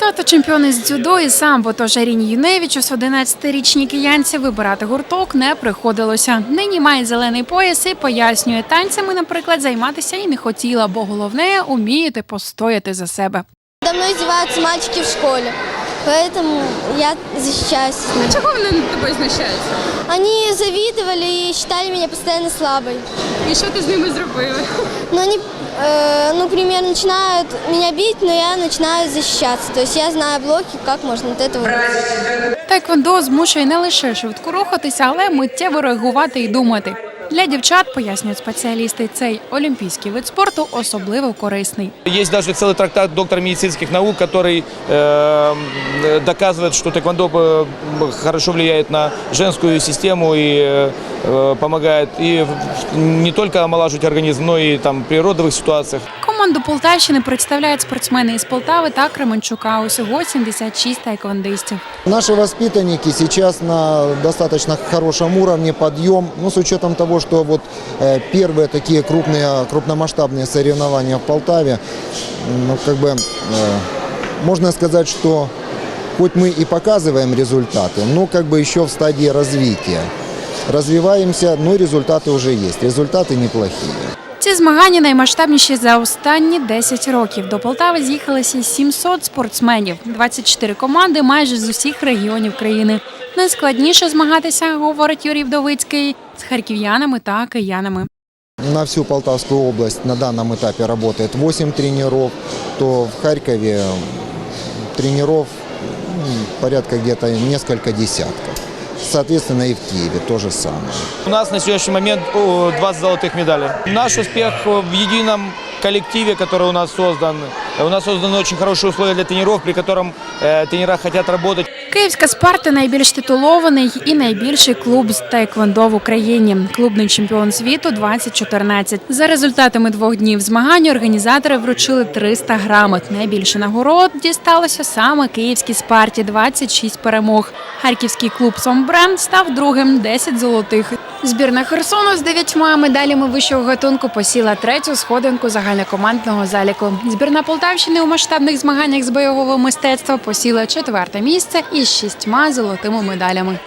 Тато чемпіон із дзюдо і самбо, тож Аріні Юневичу з 11-річній киянці вибирати гурток не приходилося. Нині має зелений пояс і пояснює, танцями, наприклад, займатися і не хотіла, бо головне умієте постояти за себе. Давно здіваються мальчики в школе, поэтому я защищаюсь. Чого вони над тобою знущаються? Они завидовали и считали меня постоянно слабой. І що ти з ними зробила? Но они, э, ну, например, начинают меня бить, но я начинаю защищаться. То есть я знаю блоки, как можно от этого выйти. Тайквондо змушує не лише швидко рухатися, але миттєво реагувати і думати. Для дівчат, пояснюють спеціалісти, цей олімпійський вид спорту особливо корисний. Есть даже целый трактат доктора медицинских наук, который э, доказывает, что тэквондо э, хорошо влияет на женскую систему и э, помогает и в- не только омолаживать организм, но и там, при родовых ситуациях. Команду Полтавщини представляють спортсмени із Полтави та Кременчука. Усього 76 тайквондистів. Наши воспитанники сейчас на достаточно хорошем уровне подъем, ну, с учетом того, что вот э, первые такие крупные, крупномасштабные соревнования в Полтаве, ну, как бы, э, можно сказать, что хоть мы и показываем результаты, но как бы еще в стадии развития. Развиваемся, но результаты уже есть, результаты неплохие. Ці змагання наймасштабніші за останні 10 років. До Полтави з'їхалися 700 спортсменів, 24 команди майже з усіх регіонів країни. Найскладніше змагатися, говорить Юрій Вдовицький, з харків'янами та киянами. На всю Полтавскую область на данном этапе работает 8 тренеров, то в Харькове м, тренеров порядка где-то несколько десятков. Соответственно, и в Киеве то же самое. У нас на сегодняшний момент о, 20 золотых медалей. Наш успех в едином коллективе, который у нас создан. У нас созданы очень хорошие условия для тренеров, при котором э, тренера хотят работать. Київська Спарта найбільш титулований і найбільший клуб з тайквондо в Україні. Клубний чемпіон світу 2014. За результатами двох днів змагань організатори вручили 300 грамот. Найбільше нагород дісталося саме київській Спарті 26 перемог. Харківський клуб Сомбренд став другим 10 золотих. Збірна Херсону з дев'ятьма медалями вищого гатунку посіла третю сходинку загальнокомандного заліку. Збірна Полтавщини у масштабних змаганнях з бойового мистецтва посіла четверте місце із шістьма золотими медалями.